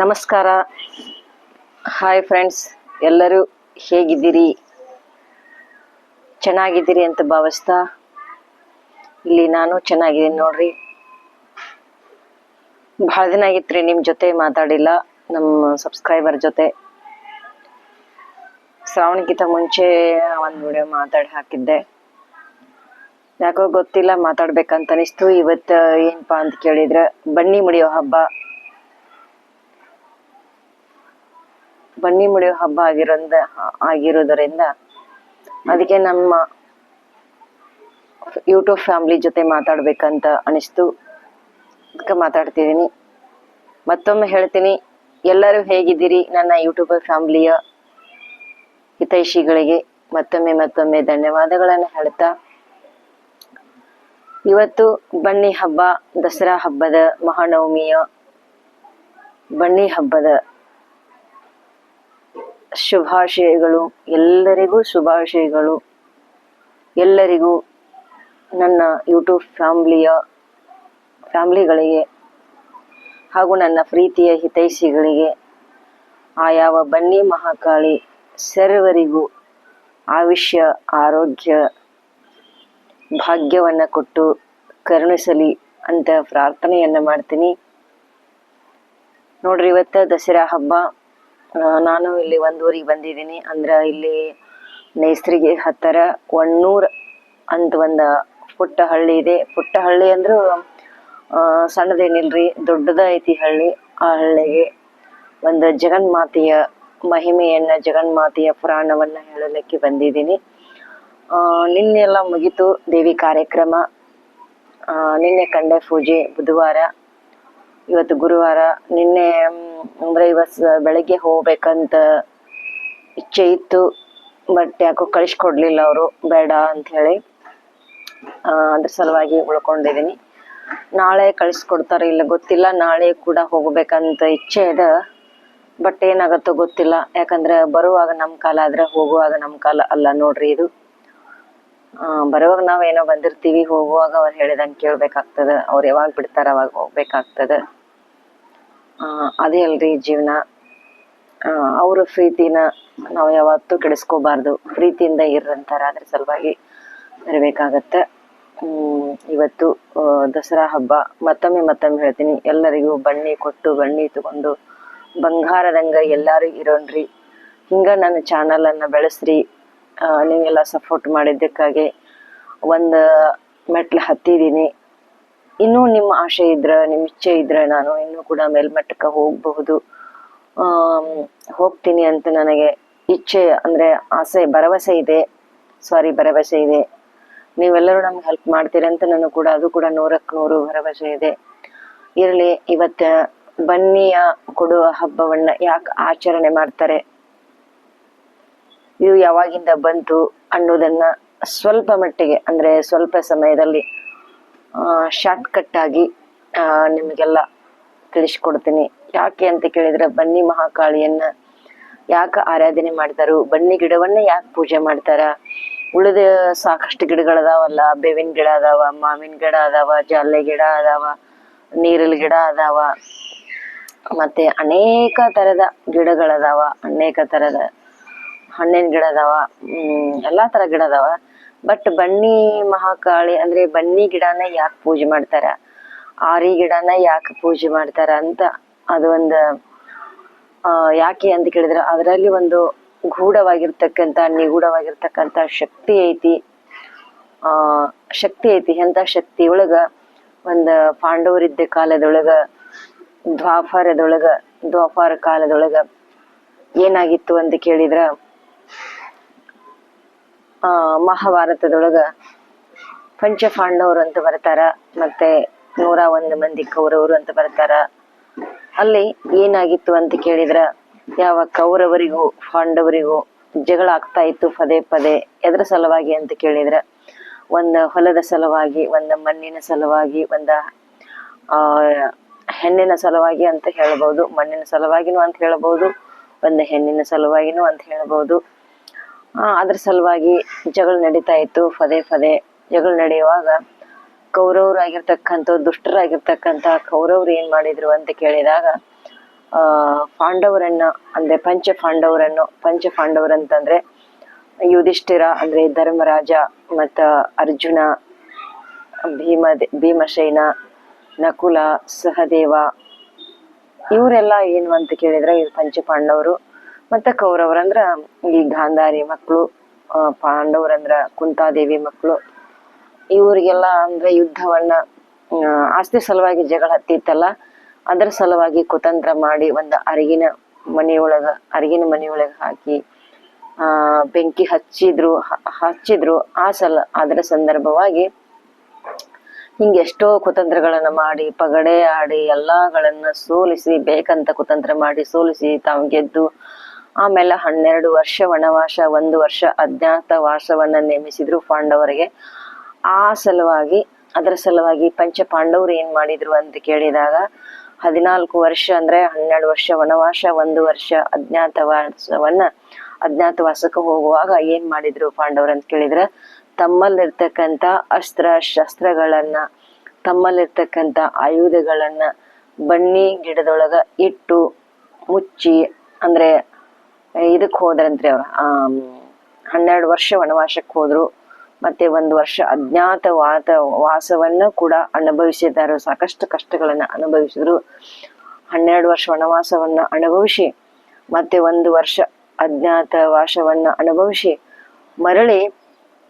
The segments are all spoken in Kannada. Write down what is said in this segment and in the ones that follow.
ನಮಸ್ಕಾರ. ಹಾಯ್ ಫ್ರೆಂಡ್ಸ್ ಎಲ್ಲರೂ ಹೇಗಿದ್ದೀರಿ? ಚೆನ್ನಾಗಿದ್ದೀರಿ ಅಂತ ಭಾವಿಸ್ತಾ ಇಲ್ಲಿ ನಾನು ಚೆನ್ನಾಗಿದ್ದೀನಿ ನೋಡ್ರಿ. ಭಾಳ ದಿನ ಆಗಿತ್ರಿ ನಿಮ್ಮ ಜೊತೆ ಮಾತಾಡಿಲ್ಲ. ನಮ್ಮ ಸಬ್ಸ್ಕ್ರೈಬರ್ ಜೊತೆ. ಶ್ರಾವಣಕ್ಕಿಂತ ಮುಂಚೆ ಒಂದ್ ವಿಡಿಯೋ ಮಾತಾಡಿ ಹಾಕಿದ್ದೆ. ಯಾಕೋ ಗೊತ್ತಿಲ್ಲ ಮಾತಾಡ್ಬೇಕಂತ ಅನಿಸ್ತು ಇವತ್ತು ಏನಪ್ಪಾ ಅಂತ ಕೇಳಿದ್ರೆ, ಬನ್ನಿ ಮುಡಿಯೋ ಹಬ್ಬ. ಬನ್ನಿ ಮುಡಿಯೋ ಹಬ್ಬ ಆಗಿರೋದ, ಆಗಿರೋದರಿಂದ ಅದಕ್ಕೆ ನಮ್ಮ ಯೂಟ್ಯೂಬ್ ಫ್ಯಾಮಿಲಿ ಜೊತೆ ಮಾತಾಡ್ಬೇಕಂತ ಅನಿಸ್ತು. ಅದಕ್ಕೆ ಮಾತಾಡ್ತಿದ್ದೀನಿ. ಮತ್ತೊಮ್ಮೆ ಹೇಳ್ತೀನಿ. ಎಲ್ಲರೂ ಹೇಗಿದ್ದೀರಿ? ನನ್ನ ಯೂಟ್ಯೂಬ್ ಫ್ಯಾಮಿಲಿಯ ಹಿತೈಷಿಗಳಿಗೆ ಮತ್ತೊಮ್ಮೆ ಮತ್ತೊಮ್ಮೆ ಧನ್ಯವಾದಗಳನ್ನು ಹೇಳ್ತಾ, ಇವತ್ತು ಬನ್ನಿ ಹಬ್ಬ, ದಸರಾ ಹಬ್ಬದ ಮಹಾನವಮಿಯ ಬನ್ನಿ ಹಬ್ಬದ ಶುಭಾಶಯಗಳು. ಎಲ್ಲರಿಗೂ ಶುಭಾಶಯಗಳು. ಎಲ್ಲರಿಗೂ ನನ್ನ ಯೂಟ್ಯೂಬ್ ಫ್ಯಾಮ್ಲಿಯ ಫ್ಯಾಮ್ಲಿಗಳಿಗೆ ಹಾಗೂ ನನ್ನ ಪ್ರೀತಿಯ ಹಿತೈಷಿಗಳಿಗೆ ಆ ಯಾವ ಬನ್ನಿ ಮಹಾಕಾಳಿ ಸರ್ವರಿಗೂ ಆಯುಷ್ಯ, ಆರೋಗ್ಯ, ಭಾಗ್ಯವನ್ನು ಕೊಟ್ಟು ಕರುಣಿಸಲಿ ಅಂತ ಪ್ರಾರ್ಥನೆಯನ್ನು ಮಾಡ್ತೀನಿ. ನೋಡ್ರಿ, ಇವತ್ತ ದಸರಾ ಹಬ್ಬ. ನಾನು ಇಲ್ಲಿ ಒಂದು ಊರಿಗೆ ಬಂದಿದ್ದೀನಿ. ಅಂದ್ರೆ ಇಲ್ಲಿ ನೇಸ್ರಿಗೆ ಹತ್ತರ ಒಣ್ಣೂರ್ ಅಂತ ಒಂದು ಪುಟ್ಟ ಹಳ್ಳಿ ಇದೆ. ಪುಟ್ಟ ಹಳ್ಳಿ ಅಂದ್ರೆ ಸಣ್ಣದೇನಿಲ್ರಿ, ದೊಡ್ಡದ ಐತಿ ಹಳ್ಳಿ. ಆ ಹಳ್ಳಿಗೆ ಒಂದು ಜಗನ್ಮಾತೆಯ ಮಹಿಮೆಯನ್ನ ಜಗನ್ಮಾತೆಯ ಪುರಾಣವನ್ನ ಹೇಳಲಿಕ್ಕೆ ಬಂದಿದ್ದೀನಿ. ನಿನ್ನೆ ಎಲ್ಲ ಮುಗಿತು ದೇವಿ ಕಾರ್ಯಕ್ರಮ. ನಿನ್ನೆ ಕಂಡೆ ಪೂಜೆ ಬುಧವಾರ, ಇವತ್ತು ಗುರುವಾರ. ನಿನ್ನೆ ಅಂದ್ರೆ ಇವತ್ತು ಬೆಳಗ್ಗೆ ಹೋಗ್ಬೇಕಂತ ಇಚ್ಛೆ ಇತ್ತು, ಬಟ್ ಯಾಕೋ ಕಳಿಸ್ಕೊಡ್ಲಿಲ್ಲ ಅವರು, ಬೇಡ ಅಂತ ಹೇಳಿ ಅದ್ರ ಸಲುವಾಗಿ ಉಳ್ಕೊಂಡಿದ್ದೀನಿ. ನಾಳೆ ಕಳಿಸ್ಕೊಡ್ತಾರ ಇಲ್ಲ ಗೊತ್ತಿಲ್ಲ, ನಾಳೆ ಕೂಡ ಹೋಗ್ಬೇಕಂತ ಇಚ್ಛೆ ಇದೆ. ಬಟ್ ಏನಾಗತ್ತೋ ಗೊತ್ತಿಲ್ಲ. ಯಾಕಂದ್ರೆ ಬರುವಾಗ ನಮ್ಮ ಕಾಲ ಆದ್ರೆ ಹೋಗುವಾಗ ನಮ್ಮ ಕಾಲ ಅಲ್ಲ ನೋಡ್ರಿ ಇದು. ಬರುವಾಗ ನಾವೇನೋ ಬಂದಿರ್ತೀವಿ, ಹೋಗುವಾಗ ಅವ್ರು ಹೇಳಿದಂಗೆ ಕೇಳ್ಬೇಕಾಗ್ತದ. ಅವ್ರು ಯಾವಾಗ ಬಿಡ್ತಾರ ಅವಾಗ ಹೋಗ್ಬೇಕಾಗ್ತದ. ಅದೇ ಅಲ್ರಿ ಜೀವನ. ಅವರ ಪ್ರೀತಿನ ನಾವು ಯಾವತ್ತೂ ಕೆಡಿಸ್ಕೋಬಾರ್ದು. ಪ್ರೀತಿಯಿಂದ ಇರ್ರಂತಾರ ಅದ್ರ ಸಲುವಾಗಿ ಇರಬೇಕಾಗತ್ತೆ. ಇವತ್ತು ದಸರಾ ಹಬ್ಬ. ಮತ್ತೊಮ್ಮೆ ಮತ್ತೊಮ್ಮೆ ಹೇಳ್ತೀನಿ. ಎಲ್ಲರಿಗೂ ಬಣ್ಣಿ ಕೊಟ್ಟು ಬಣ್ಣಿ ತಗೊಂಡು ಬಂಗಾರದಂಗ ಎಲ್ಲಾರು ಇರೋಣ್ರಿ. ಹಿಂಗ ನನ್ನ ಚಾನಲ್ ಅನ್ನ ಬೆಳೆಸ್ರಿ. ನೀವೆಲ್ಲ ಸಪೋರ್ಟ್ ಮಾಡಿದ್ದಕ್ಕಾಗಿ ಒಂದು ಮೆಟ್ಲು ಹತ್ತಿದ್ದೀನಿ ಇನ್ನೂ ನಿಮ್ಮ ಆಸೆ ಇದ್ರೆ, ನಿಮ್ಮ ಇಚ್ಛೆ ಇದ್ರೆ ನಾನು ಇನ್ನೂ ಕೂಡ ಮೇಲ್ಮಟ್ಟಕ್ಕೆ ಹೋಗಬಹುದು. ಹೋಗ್ತೀನಿ ಅಂತ ನನಗೆ ಇಚ್ಛೆ, ಅಂದ್ರೆ ಆಸೆ, ಭರವಸೆ ಇದೆ. ಸಾರಿ ಭರವಸೆ ಇದೆ. ನೀವೆಲ್ಲರೂ ನಮ್ಗೆ ಹೆಲ್ಪ್ ಮಾಡ್ತೀರಂತ ನನಗೆ ಕೂಡ, ಅದು ಕೂಡ ನೂರಕ್ಕೆ ನೂರು ಭರವಸೆ ಇದೆ. ಇರಲಿ, ಇವತ್ತ ಬನ್ನಿಯ ಕೊಡುವ ಹಬ್ಬವನ್ನ ಯಾಕೆ ಆಚರಣೆ ಮಾಡ್ತಾರೆ? ಇದು ಯಾವಾಗಿಂದ ಬಂತು ಅನ್ನೋದನ್ನ ಸ್ವಲ್ಪ ಮಟ್ಟಿಗೆ, ಅಂದ್ರೆ ಸ್ವಲ್ಪ ಸಮಯದಲ್ಲಿ ಶಾರ್ಟ್ ಕಟ್ ಆಗಿ ನಿಮಗೆಲ್ಲ ತಿಳಿಸ್ಕೊಡ್ತೀನಿ. ಯಾಕೆ ಅಂತ ಕೇಳಿದ್ರೆ, ಬನ್ನಿ ಮಹಾಕಾಳಿಯನ್ನ ಯಾಕೆ ಆರಾಧನೆ ಮಾಡ್ತಾರು, ಬನ್ನಿ ಗಿಡವನ್ನ ಯಾಕೆ ಪೂಜೆ ಮಾಡ್ತಾರ? ಉಳಿದ ಸಾಕಷ್ಟು ಗಿಡಗಳದಾವಲ್ಲ, ಬೇವಿನ ಗಿಡ ಅದಾವ, ಮಾವಿನ ಗಿಡ ಅದಾವ ಜಾಲೆ ಗಿಡ ಅದಾವ, ನೀರಲ್ ಗಿಡ ಅದಾವ. ಮತ್ತೆ ಅನೇಕ ತರದ ಗಿಡಗಳದಾವ, ಅನೇಕ ತರದ ಹಣ್ಣಿನ ಗಿಡ ಅದಾವ ಎಲ್ಲಾ ತರ ಗಿಡ ಅದಾವ ಬಟ್ ಬನ್ನಿ ಮಹಾಕಾಳಿ ಅಂದ್ರೆ ಬನ್ನಿ ಗಿಡನ ಯಾಕೆ ಪೂಜೆ ಮಾಡ್ತಾರ? ಆರಿ ಗಿಡನ ಯಾಕೆ ಪೂಜೆ ಮಾಡ್ತಾರ ಅಂತ ಅದು ಒಂದು ಯಾಕೆ ಅಂತ ಕೇಳಿದ್ರೆ ಅದರಲ್ಲಿ ಒಂದು ಗೂಢವಾಗಿರ್ತಕ್ಕಂಥ, ನಿಗೂಢವಾಗಿರ್ತಕ್ಕಂಥ ಶಕ್ತಿ ಐತಿ. ಆ, ಶಕ್ತಿ ಐತಿ. ಎಂತ ಶಕ್ತಿ? ಒಳಗ ಒಂದು ಪಾಂಡವರಿದ್ದ ಕಾಲದೊಳಗ ದ್ವಾಪರದೊಳಗ, ದ್ವಾಪಾರ ಕಾಲದೊಳಗ ಏನಾಗಿತ್ತು ಅಂತ ಕೇಳಿದ್ರ, ಆ, ಮಹಾಭಾರತದೊಳಗ ಪಂಚಪಾಂಡವರು ಅಂತ ಬರ್ತಾರ, ಮತ್ತೆ ನೂರ ಒಂದು ಮಂದಿ ಕೌರವರು ಅಂತ ಬರ್ತಾರ. ಅಲ್ಲಿ ಏನಾಗಿತ್ತು ಅಂತ ಕೇಳಿದ್ರ, ಯಾವ ಕೌರವರಿಗೂ, ಪಾಂಡವರಿಗೂ ಜಗಳ ಆಗ್ತಾ ಇತ್ತು ಪದೇ ಪದೇ, ಎದ್ರ ಸಲುವಾಗಿ ಅಂತ ಕೇಳಿದ್ರ. ಒಂದ ಹೊಲದ ಸಲುವಾಗಿ, ಒಂದ ಮಣ್ಣಿನ ಸಲುವಾಗಿ, ಒಂದ, ಆ ಹೆಣ್ಣಿನ ಸಲುವಾಗಿ ಅಂತ ಹೇಳಬಹುದು ಮಣ್ಣಿನ ಸಲುವಾಗಿನೂ ಅಂತ ಹೇಳಬಹುದು ಒಂದು ಹೆಣ್ಣಿನ ಸಲುವಾಗಿನೂ ಅಂತ ಹೇಳಬಹುದು ಆ, ಅದ್ರ ಸಲುವಾಗಿ ಜಗಳ ನಡೀತಾ ಇತ್ತು ಪದೇ ಪದೇ ಜಗಳ ನಡೆಯುವಾಗ ಕೌರವರಾಗಿರ್ತಕ್ಕಂಥ ದುಷ್ಟರಾಗಿರ್ತಕ್ಕಂಥ ಕೌರವರು ಏನ್ ಮಾಡಿದ್ರು ಅಂತ ಕೇಳಿದಾಗ ಆ ಪಾಂಡವರನ್ನ ಅಂದ್ರೆ ಪಂಚ ಪಾಂಡವರನ್ನು ಪಂಚ ಪಾಂಡವರಂತಂದ್ರೆ ಯುಧಿಷ್ಠಿರ ಅಂದ್ರೆ ಧರ್ಮರಾಜ ಮತ್ತ ಅರ್ಜುನ ಭೀಮ ಭೀಮಸೇನ ನಕುಲ, ಸಹದೇವ, ಇವರೆಲ್ಲ ಏನು ಅಂತ ಕೇಳಿದ್ರೆ ಇವ್ರು ಪಂಚಪಾಂಡವರು ಮತ್ತೆ ಕೌರವರಂದ್ರ ಈ ಗಾಂಧಾರಿ ಮಕ್ಕಳು ಪಾಂಡವರಂದ್ರ ಕುಂತಾದೇವಿ ಮಕ್ಕಳು ಇವರಿಗೆಲ್ಲ ಅಂದ್ರೆ ಯುದ್ಧವನ್ನ ಆಸ್ತಿ ಸಲುವಾಗಿ ಜಗಳ ಹತ್ತಿತ್ತಲ್ಲ, ಅದರ ಸಲುವಾಗಿ ಕುತಂತ್ರ ಮಾಡಿ ಒಂದು ಅರಿಗಿನ ಮನೆಯೊಳಗ ಅರಿಗಿನ ಮನೆಯೊಳಗ ಹಾಕಿ ಬೆಂಕಿ ಹಚ್ಚಿದ್ರು ಹಚ್ಚಿದ್ರು, ಆ ಸಲ, ಅದರ ಸಂದರ್ಭವಾಗಿ ಹಿಂಗೆ ಎಷ್ಟೋ ಕುತಂತ್ರಗಳನ್ನ ಮಾಡಿ, ಪಗಡೆ ಆಡಿ, ಎಲ್ಲಾಗಳನ್ನ ಸೋಲಿಸಿ, ಬೇಕಂತ ಕುತಂತ್ರ ಮಾಡಿ ಸೋಲಿಸಿ ತಾವು ಗೆದ್ದು, ಆಮೇಲೆ ಹನ್ನೆರಡು ವರ್ಷ ವನವಾಸ, ಒಂದು ವರ್ಷ ಅಜ್ಞಾತ ವಾಸವನ್ನ ನೇಮಿಸಿದ್ರು ಪಾಂಡವರಿಗೆ. ಆ ಸಲುವಾಗಿ, ಅದರ ಸಲುವಾಗಿ ಪಂಚ ಪಾಂಡವರು ಏನ್ ಮಾಡಿದ್ರು ಅಂತ ಕೇಳಿದಾಗ, ಹದಿನಾಲ್ಕು ವರ್ಷ ಅಂದ್ರೆ ಹನ್ನೆರಡು ವರ್ಷ ವನವಾಸ, ಒಂದು ವರ್ಷ ಅಜ್ಞಾತವಾಸವನ್ನ ಅಜ್ಞಾತವಾಸಕ್ಕೆ ಹೋಗುವಾಗ ಏನ್ ಮಾಡಿದ್ರು ಪಾಂಡವರು ಅಂತ ಕೇಳಿದ್ರೆ ತಮ್ಮಲ್ಲಿರ್ತಕ್ಕಂಥ ಅಸ್ತ್ರ ಶಸ್ತ್ರಗಳನ್ನ, ತಮ್ಮಲ್ಲಿರ್ತಕ್ಕಂಥ ಆಯುಧಗಳನ್ನ ಬನ್ನಿ ಗಿಡದೊಳಗ ಇಟ್ಟು ಮುಚ್ಚಿ, ಅಂದ್ರೆ ಇದಕ್ಕೆ ಹೋದ್ರಂತ್ರಿ ಅವ್ರ, ಆ ಹನ್ನೆರಡು ವರ್ಷ ವನವಾಸಕ್ಕೆ ಹೋದ್ರು. ಮತ್ತೆ ಒಂದು ವರ್ಷ ಅಜ್ಞಾತ ವಾತ, ವಾಸವನ್ನ ಕೂಡ ಅನುಭವಿಸಿದ್ದಾರೆ. ಸಾಕಷ್ಟು ಕಷ್ಟಗಳನ್ನ ಅನುಭವಿಸಿದ್ರು. ಹನ್ನೆರಡು ವರ್ಷ ವನವಾಸವನ್ನ ಅನುಭವಿಸಿ, ಮತ್ತೆ ಒಂದು ವರ್ಷ ಅಜ್ಞಾತ ವಾಸವನ್ನ ಅನುಭವಿಸಿ, ಮರಳಿ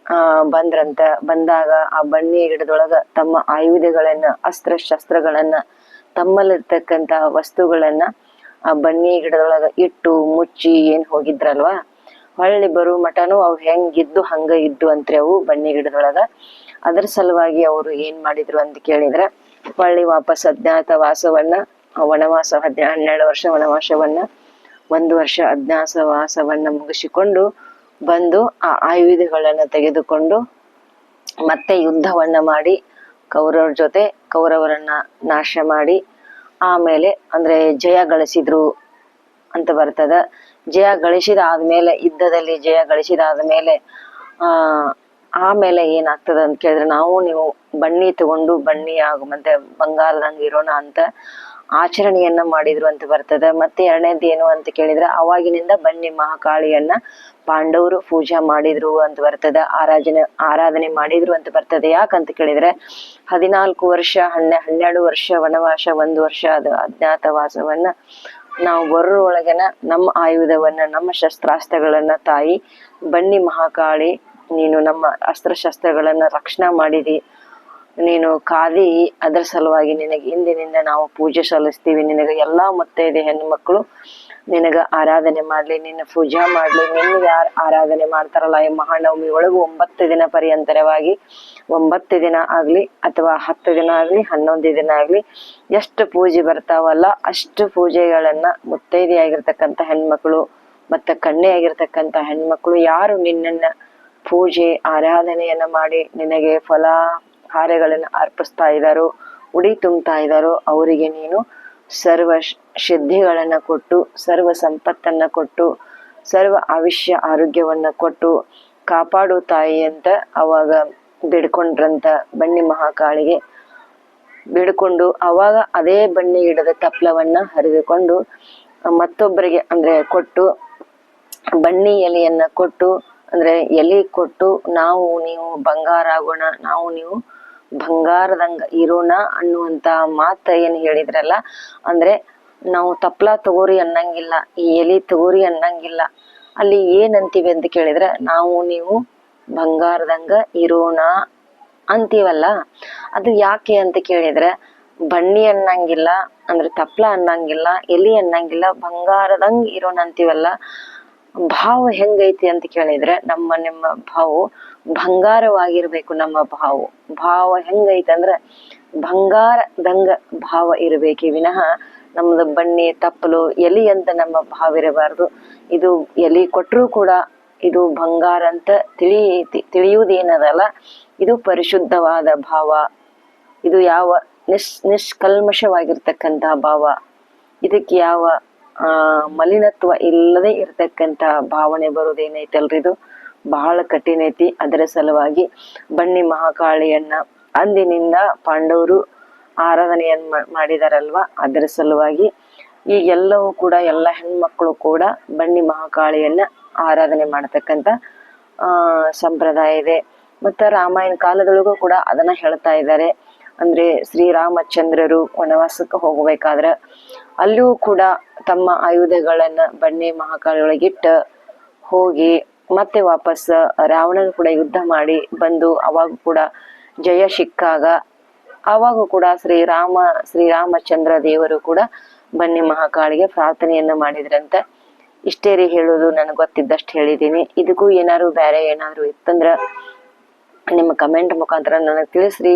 ಆ, ಬಂದ್ರಂತ. ಬಂದಾಗ ಆ ಬನ್ನಿ ಗಿಡದೊಳಗ ತಮ್ಮ ಆಯುಧಗಳನ್ನ ಅಸ್ತ್ರ ಶಸ್ತ್ರಗಳನ್ನ ತಮ್ಮಲ್ಲಿರ್ತಕ್ಕಂತ ವಸ್ತುಗಳನ್ನ ಆ ಬನ್ನಿ ಗಿಡದೊಳಗ ಇಟ್ಟು ಮುಚ್ಚಿ ಏನ್ ಹೋಗಿದ್ರಲ್ವಾ? ಹೊಳ್ಳಿ ಬರು ಮಠನು ಅವು ಹೆಂಗಿದ್ದು ಹಂಗ ಇದ್ದು ಅಂತ್ರಿ ಅವು ಬನ್ನಿ ಗಿಡದೊಳಗ. ಅದ್ರ ಸಲುವಾಗಿ ಅವರು ಏನ್ ಮಾಡಿದ್ರು ಅಂತ ಕೇಳಿದ್ರೆ, ಹೊಳ್ಳಿ ವಾಪಸ್ ಅಜ್ಞಾತ ವಾಸವನ್ನ ವನವಾಸ ಹದ್ನಾ, ಹನ್ನೆರಡು ವರ್ಷ ವನವಾಸವನ್ನ, ಒಂದು ವರ್ಷ ಅಜ್ಞಾತ ವಾಸವನ್ನ ಮುಗಿಸಿಕೊಂಡು ಬಂದು ಆ ಆಯುಧಗಳನ್ನು ತೆಗೆದುಕೊಂಡು ಮತ್ತೆ ಯುದ್ಧವನ್ನ ಮಾಡಿ ಕೌರವರ ಜೊತೆ ಕೌರವರನ್ನ ನಾಶ ಮಾಡಿ ಆಮೇಲೆ ಅಂದ್ರೆ ಜಯ ಗಳಿಸಿದ್ರು ಅಂತ ಬರ್ತದ. ಜಯ ಗಳಿಸಿದ ಆದ್ಮೇಲೆ ಯುದ್ಧದಲ್ಲಿ ಜಯ ಗಳಿಸಿದ ಆದ್ಮೇಲೆ, ಆ, ಆಮೇಲೆ ಏನಾಗ್ತದ ಅಂತ ಕೇಳಿದ್ರೆ ನಾವು ನೀವು ಬನ್ನಿ ತಗೊಂಡು ಬನ್ನಿ ಆಗ ಮತ್ತೆ ಬಂಗಾರದಂಗೆ ಇರೋಣ ಅಂತ ಆಚರಣೆಯನ್ನ ಮಾಡಿದ್ರು ಅಂತ ಬರ್ತದ. ಮತ್ತೆ ಎರಡನೇದು ಏನು ಅಂತ ಕೇಳಿದ್ರೆ, ಅವಾಗಿನಿಂದ ಬನ್ನಿ ಮಹಾಕಾಳಿಯನ್ನ ಪಾಂಡವರು ಪೂಜಾ ಮಾಡಿದ್ರು ಅಂತ ಬರ್ತದ, ಆರಾಧನೆ ಆರಾಧನೆ ಮಾಡಿದ್ರು ಅಂತ ಬರ್ತದೆ. ಯಾಕಂತ ಕೇಳಿದ್ರೆ, ಹದಿನಾಲ್ಕು ವರ್ಷ, ಹನ್ನೆ, ಹನ್ನೆರಡು ವರ್ಷ ವನವಾಸ, ಒಂದು ವರ್ಷ ಅದು ಅಜ್ಞಾತವಾಸವನ್ನ ನಾವು ಬರೋರೊಳಗನ ನಮ್ಮ ಆಯುಧವನ್ನ, ನಮ್ಮ ಶಸ್ತ್ರಾಸ್ತ್ರಗಳನ್ನ ತಾಯಿ, ಬನ್ನಿ ಮಹಾಕಾಳಿ, ನೀನು ನಮ್ಮ ಅಸ್ತ್ರಶಸ್ತ್ರಗಳನ್ನ ರಕ್ಷಣಾ ಮಾಡಿದಿ. ನೀನು ಕಾದಿ ಅದರ ಸಲುವಾಗಿ ನಿನಗೆ ಇಂದಿನಿಂದ ನಾವು ಪೂಜೆ ಸಲ್ಲಿಸ್ತೀವಿ. ನಿನಗೆ ಎಲ್ಲಾ ಮುತ್ತೈದೆ ಹೆಣ್ಣು ಮಕ್ಕಳು ನಿನಗ ಆರಾಧನೆ ಮಾಡ್ಲಿ, ನಿನ್ನ ಪೂಜಾ ಮಾಡ್ಲಿ. ನಿನ್ನ ಯಾರು ಆರಾಧನೆ ಮಾಡ್ತಾರಲ್ಲ ಈ ಮಹಾನವಮಿ ಒಳಗು ಒಂಬತ್ತು ದಿನ ಪರ್ಯಂತರವಾಗಿ, ಒಂಬತ್ತು ದಿನ ಆಗ್ಲಿ ಅಥವಾ ಹತ್ತು ದಿನ ಆಗ್ಲಿ, ಹನ್ನೊಂದು ದಿನ ಆಗ್ಲಿ ಎಷ್ಟು ಪೂಜೆ ಬರ್ತಾವಲ್ಲ ಅಷ್ಟು ಪೂಜೆಗಳನ್ನ ಮುತ್ತೈದೆಯಾಗಿರ್ತಕ್ಕಂಥ ಹೆಣ್ಮಕ್ಳು ಮತ್ತೆ ಕಣ್ಣೆಯಾಗಿರ್ತಕ್ಕಂಥ ಹೆಣ್ಮಕ್ಳು ಯಾರು ನಿನ್ನನ್ನ ಪೂಜೆ ಆರಾಧನೆಯನ್ನ ಮಾಡಿ ನಿನಗೆ ಫಲ ಹಾರಗಳನ್ನ ಅರ್ಪಿಸ್ತಾ ಇದ್ದಾರೋ ಉಡಿ ತುಂಬ್ತಾ ಇದ್ದಾರೋ ಅವರಿಗೆ ನೀನು ಸರ್ವ ಸಿದ್ಧಿಗಳನ್ನು ಕೊಟ್ಟು, ಸರ್ವ ಸಂಪತ್ತನ್ನ ಕೊಟ್ಟು, ಸರ್ವ ಆಯುಷ್ಯ ಆರೋಗ್ಯವನ್ನ ಕೊಟ್ಟು ಕಾಪಾಡು ತಾಯಿ ಅಂತ ಅವಾಗ ಬಿಡ್ಕೊಂಡ್ರಂಥ ಬನ್ನಿ ಮಹಾಕಾಳಿಗೆ. ಬಿಡ್ಕೊಂಡು ಅವಾಗ ಅದೇ ಬನ್ನಿ ಗಿಡದ ತಪ್ಲವನ್ನ ಹರಿದುಕೊಂಡು ಮತ್ತೊಬ್ಬರಿಗೆ ಅಂದ್ರೆ ಕೊಟ್ಟು, ಬನ್ನಿ ಎಲೆಯನ್ನ ಕೊಟ್ಟು, ಅಂದ್ರೆ ಎಲೆ ಕೊಟ್ಟು, ನಾವು ನೀವು ಬಂಗಾರ ಆಗೋಣ, ನಾವು ನೀವು ಬಂಗಾರದಂಗ ಇರೋಣ ಅನ್ನುವಂತ ಮಾತ ಏನ್ ಹೇಳಿದ್ರಲ್ಲ, ಅಂದ್ರೆ ನಾವು ತಪ್ಲ ತಗೋರಿ ಅನ್ನಂಗಿಲ್ಲ, ಈ ಎಲಿ ತಗೋರಿ ಅನ್ನಂಗಿಲ್ಲ. ಅಲ್ಲಿ ಏನಂತೀವಿ ಅಂತ ಕೇಳಿದ್ರೆ, ನಾವು ನೀವು ಬಂಗಾರದಂಗ ಇರೋಣ ಅಂತೀವಲ್ಲ, ಅದು ಯಾಕೆ ಅಂತ ಕೇಳಿದ್ರೆ ಬಣ್ಣಿ ಅನ್ನಂಗಿಲ್ಲ, ಅಂದ್ರೆ ತಪ್ಲ ಅನ್ನಂಗಿಲ್ಲ, ಎಲಿ ಅನ್ನಂಗಿಲ್ಲ, ಬಂಗಾರದಂಗ್ ಇರೋಣ ಅಂತೀವಲ್ಲ, ಭಾವ ಹೆಂಗೈತಿ ಅಂತ ಕೇಳಿದ್ರೆ, ನಮ್ಮ ನಿಮ್ಮ ಭಾವ ಬಂಗಾರವಾಗಿರ್ಬೇಕು ನಮ್ಮ ಭಾವ. ಭಾವ ಹೆಂಗೈತಂದ್ರ ಬಂಗಾರದಂಗ ಭಾವ ಇರಬೇಕು ವಿನಃ ನಮ್ದು ಬಣ್ಣಿ, ತಪ್ಪಲು, ಎಲಿ ಅಂತ ನಮ್ಮ ಭಾವ ಇರಬಾರ್ದು. ಇದು ಎಲಿ ಕೊಟ್ಟರು ಕೂಡ ಇದು ಬಂಗಾರ ಅಂತ ತಿಳಿ ತಿಳಿಯುವುದೇನದಲ್ಲ, ಇದು ಪರಿಶುದ್ಧವಾದ ಭಾವ. ಇದು ಯಾವ ನಿಸ್ ನಿಷ್ಕಲ್ಮಶವಾಗಿರ್ತಕ್ಕಂತಹ ಭಾವ. ಇದಕ್ಕೆ ಯಾವ ಮಲಿನತ್ವ ಇಲ್ಲದೆ ಇರತಕ್ಕಂತ ಭಾವನೆ ಬರೋದೇನೈತಲ್ರಿ ಇದು? ಬಹಳ ಕಠಿಣ ಐತಿ. ಅದರ ಸಲುವಾಗಿ ಬನ್ನಿ ಮಹಾಕಾಳಿಯನ್ನ ಅಂದಿನಿಂದ ಪಾಂಡವರು ಆರಾಧನೆಯನ್ನ ಮಾಡಿದಾರಲ್ವಾ? ಅದರ ಸಲುವಾಗಿ ಈಗೆಲ್ಲವೂ ಕೂಡ, ಎಲ್ಲ ಹೆಣ್ಮಕ್ಳು ಕೂಡ ಬನ್ನಿ ಮಹಾಕಾಳಿಯನ್ನ ಆರಾಧನೆ ಮಾಡತಕ್ಕಂತ, ಆ, ಸಂಪ್ರದಾಯ ಇದೆ. ಮತ್ತು ರಾಮಾಯಣ ಕಾಲದೊಳಗೂ ಕೂಡ ಅದನ್ನ ಹೇಳ್ತಾ ಇದ್ದಾರೆ. ಅಂದ್ರೆ ಶ್ರೀರಾಮಚಂದ್ರರು ವನವಾಸಕ್ಕೆ ಹೋಗಬೇಕಾದ್ರೆ ಅಲ್ಲೂ ಕೂಡ ತಮ್ಮ ಆಯುಧಗಳನ್ನ ಬನ್ನಿ ಮಹಾಕಾಳಿ ಒಳಗಿಟ್ಟ ಹೋಗಿ ಮತ್ತೆ ವಾಪಸ್ ರಾವಣನ ಕೂಡ ಯುದ್ಧ ಮಾಡಿ ಬಂದು ಅವಾಗ ಕೂಡ ಜಯ ಸಿಕ್ಕಾಗ, ಅವಾಗ ಕೂಡ ಶ್ರೀರಾಮ ಶ್ರೀರಾಮಚಂದ್ರ ದೇವರು ಕೂಡ ಬನ್ನಿ ಮಹಾಕಾಳಿಗೆ ಪ್ರಾರ್ಥನೆಯನ್ನ ಮಾಡಿದ್ರಂತೆ. ಇಷ್ಟೇ ರೀ ಹೇಳೋದು ನನಗೆ ಗೊತ್ತಿದ್ದಷ್ಟು ಹೇಳಿದ್ದೀನಿ. ಇದಕ್ಕೂ ಏನಾದ್ರು ಬೇರೆ ಏನಾದ್ರು ಇತ್ತಂದ್ರ ನಿಮ್ಮ ಕಮೆಂಟ್ ಮುಖಾಂತರ ನನಗೆ ತಿಳಿಸ್ರಿ.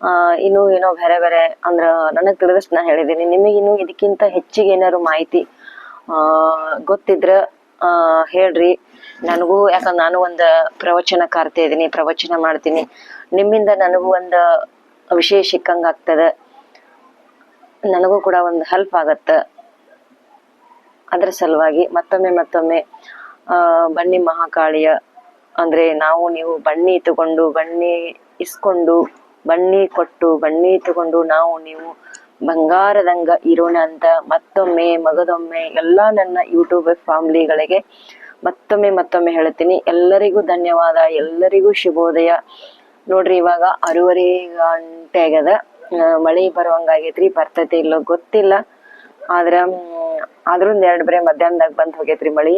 ಆ, ಇನ್ನು ಏನೋ ಬೇರೆ ಬೇರೆ ಅಂದ್ರ ನನಗೆ ತಿಳಿದಷ್ಟು ನಾ ಹೇಳಿದ್ದೀನಿ. ನಿಮಗೆ ಇನ್ನು ಇದಕ್ಕಿಂತ ಹೆಚ್ಚಿಗೆ ಏನಾದ್ರು ಮಾಹಿತಿ ಗೊತ್ತಿದ್ರ ಆ, ಹೇಳ್ರಿ. ನನಗೂ, ಯಾಕಂದ್ರೆ ನಾನು ಒಂದು ಪ್ರವಚನಕಾರ್ತಿ ಇದೀನಿ ಪ್ರವಚನ ಮಾಡ್ತೀನಿ. ನಿಮ್ಮಿಂದ ನನಗೂ ಒಂದು ವಿಷಯ ಸಿಕ್ಕಂಗ ಆಗ್ತದ. ನನಗೂ ಕೂಡ ಒಂದು ಹೆಲ್ಪ್ ಆಗತ್ತ. ಅದ್ರ ಸಲುವಾಗಿ ಮತ್ತೊಮ್ಮೆ ಮತ್ತೊಮ್ಮೆ, ಆ, ಬನ್ನಿ ಮಹಾಕಾಳಿಯ, ಅಂದ್ರೆ ನಾವು, ನೀವು ಬನ್ನಿ ತಗೊಂಡು, ಬನ್ನಿ ಇಸ್ಕೊಂಡು, ಬನ್ನಿ ಕೊಟ್ಟು, ಬನ್ನಿ ತಗೊಂಡು ನಾವು, ನೀವು ಬಂಗಾರದಂಗ ಇರೋಣ ಅಂತ ಮತ್ತೊಮ್ಮೆ, ಮಗದೊಮ್ಮೆ, ಎಲ್ಲಾ ನನ್ನ ಯೂಟ್ಯೂಬ್ ಫ್ಯಾಮಿಲಿಗಳಿಗೆ ಮತ್ತೊಮ್ಮೆ ಮತ್ತೊಮ್ಮೆ ಹೇಳ್ತೀನಿ ಎಲ್ಲರಿಗೂ ಧನ್ಯವಾದ, ಎಲ್ಲರಿಗೂ ಶುಭೋದಯ. ನೋಡ್ರಿ, ಇವಾಗ ಅರೂವರೆ ಗಂಟೆ ಆಗ್ಯದ ಮಳೆ ಬರುವಂಗಾಗೈತ್ರಿ, ಬರ್ತೈತೆ ಇಲ್ಲೋ ಗೊತ್ತಿಲ್ಲ. ಆದ್ರ ಆದ್ರೂ ಎರಡು ಬರೇ ಮಧ್ಯಾಹ್ನದಾಗ ಬಂದ್ ಹೋಗೈತ್ರಿ ಮಳಿ.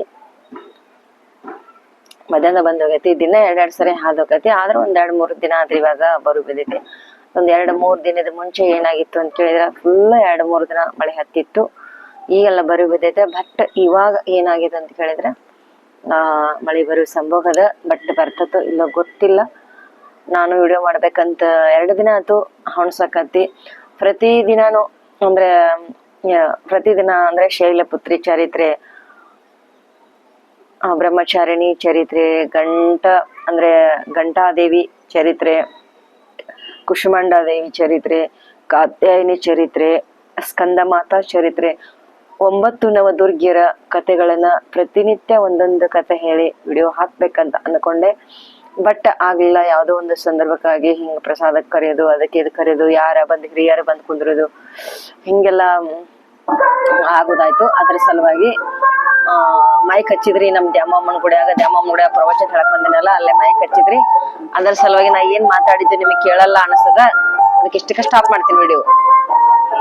ಮಧ್ಯಾಹ್ನ ಬಂದ್ ಹೋಗೈತಿ, ದಿನ ಎರಡ್ ಎರಡ್ ಸರಿ ಹಾದ್ ಹೋಗೈತಿ, ಆದ್ರ ಒಂದ್ ಎರಡ್ ಮೂರ್ ದಿನ ಆದ್ರಿ ಇವಾಗ ಬರು ಬಿದ್ದೈತಿ. ಒಂದ್ ಎರಡು ಮೂರ್ ದಿನದ ಮುಂಚೆ ಏನಾಗಿತ್ತು ಅಂತ ಕೇಳಿದ್ರೆ ಫುಲ್ ಎರಡು ಮೂರು ದಿನ ಮಳೆ ಹತ್ತಿತ್ತು. ಈಗೆಲ್ಲ ಬರಿ ಬಿದ್ದೈತೆ ಬಟ್ ಇವಾಗ ಏನಾಗಿದೆ ಅಂತ ಕೇಳಿದ್ರೆ, ಆ, ಮಳೆ ಬರೋ ಸಂಭವ ಅದ ಬಟ್ ಬರ್ತತೋ ಇಲ್ಲ ಗೊತ್ತಿಲ್ಲ. ನಾನು ವಿಡಿಯೋ ಮಾಡ್ಬೇಕಂತ ಎರಡು ದಿನ ಆಯ್ತು ಹೊಣ್ಸಕತ್ತಿ. ಪ್ರತಿ ದಿನಾನು ಅಂದ್ರೆ ಪ್ರತಿದಿನ ಅಂದ್ರೆ ಶೈಲಪುತ್ರಿ ಚರಿತ್ರೆ ಬ್ರಹ್ಮಚಾರಿಣಿ ಚರಿತ್ರೆ, ಗಂಟ ಅಂದ್ರೆ ಗಂಟಾದೇವಿ ಚರಿತ್ರೆ ಕುಷ್ಮಾಂಡಾದೇವಿ ಚರಿತ್ರೆ, ಕಾತ್ಯಾಯಿನಿ ಚರಿತ್ರೆ, ಸ್ಕಂದ ಮಾತಾ ಚರಿತ್ರೆ, ಒಂಬತ್ತು ನವದುರ್ಗಿಯರ ಕಥೆಗಳನ್ನ ಪ್ರತಿನಿತ್ಯ ಒಂದೊಂದು ಕತೆ ಹೇಳಿ ವಿಡಿಯೋ ಹಾಕ್ಬೇಕಂತ ಅನ್ಕೊಂಡೆ. ಬಟ್ ಆಗ್ಲಿಲ್ಲ, ಯಾವುದೋ ಒಂದು ಸಂದರ್ಭಕ್ಕಾಗಿ ಹಿಂಗ ಪ್ರಸಾದಕ್ಕೆ ಕರೆಯೋದು, ಅದಕ್ಕೆ ಇದು ಕರೆಯೋದು, ಯಾರ ಬಂದು ಹಿರಿಯರ ಬಂದು ಕುಂದ್ರೋದು, ಹಿಂಗೆಲ್ಲ ಆಗೋದಾಯ್ತು. ಅದ್ರ ಸಲುವಾಗಿ ಮೈ ಮೈಕ್ ಹಚ್ಚಿದ್ರಿ ನಮ್ ದ್ಯಾಮಮ್ಮನ ಗುಡಿಯಾಗ ದ್ಯಾಮಮ್ಮನ ಗುಡಿಯಾಗ ಪ್ರವಚನ ಹೇಳಕ್ ಬಂದಿನಲ್ಲ, ಅಲ್ಲೇ ಮೈಕ್ ಹಚ್ಚಿದ್ರಿ ಅದ್ರ ಸಲುವಾಗಿ ನಾ ಏನ್ ಮಾತಾಡಿದ್ದು ನಿಮಗೆ ಕೇಳಲ್ಲ ಅನಿಸ್ತದ ಅದಕ್ಕೆ ಇಷ್ಟಕ್ಕೆ ಸ್ಟಾಪ್ ಮಾಡ್ತೀನಿ ವಿಡಿಯೋ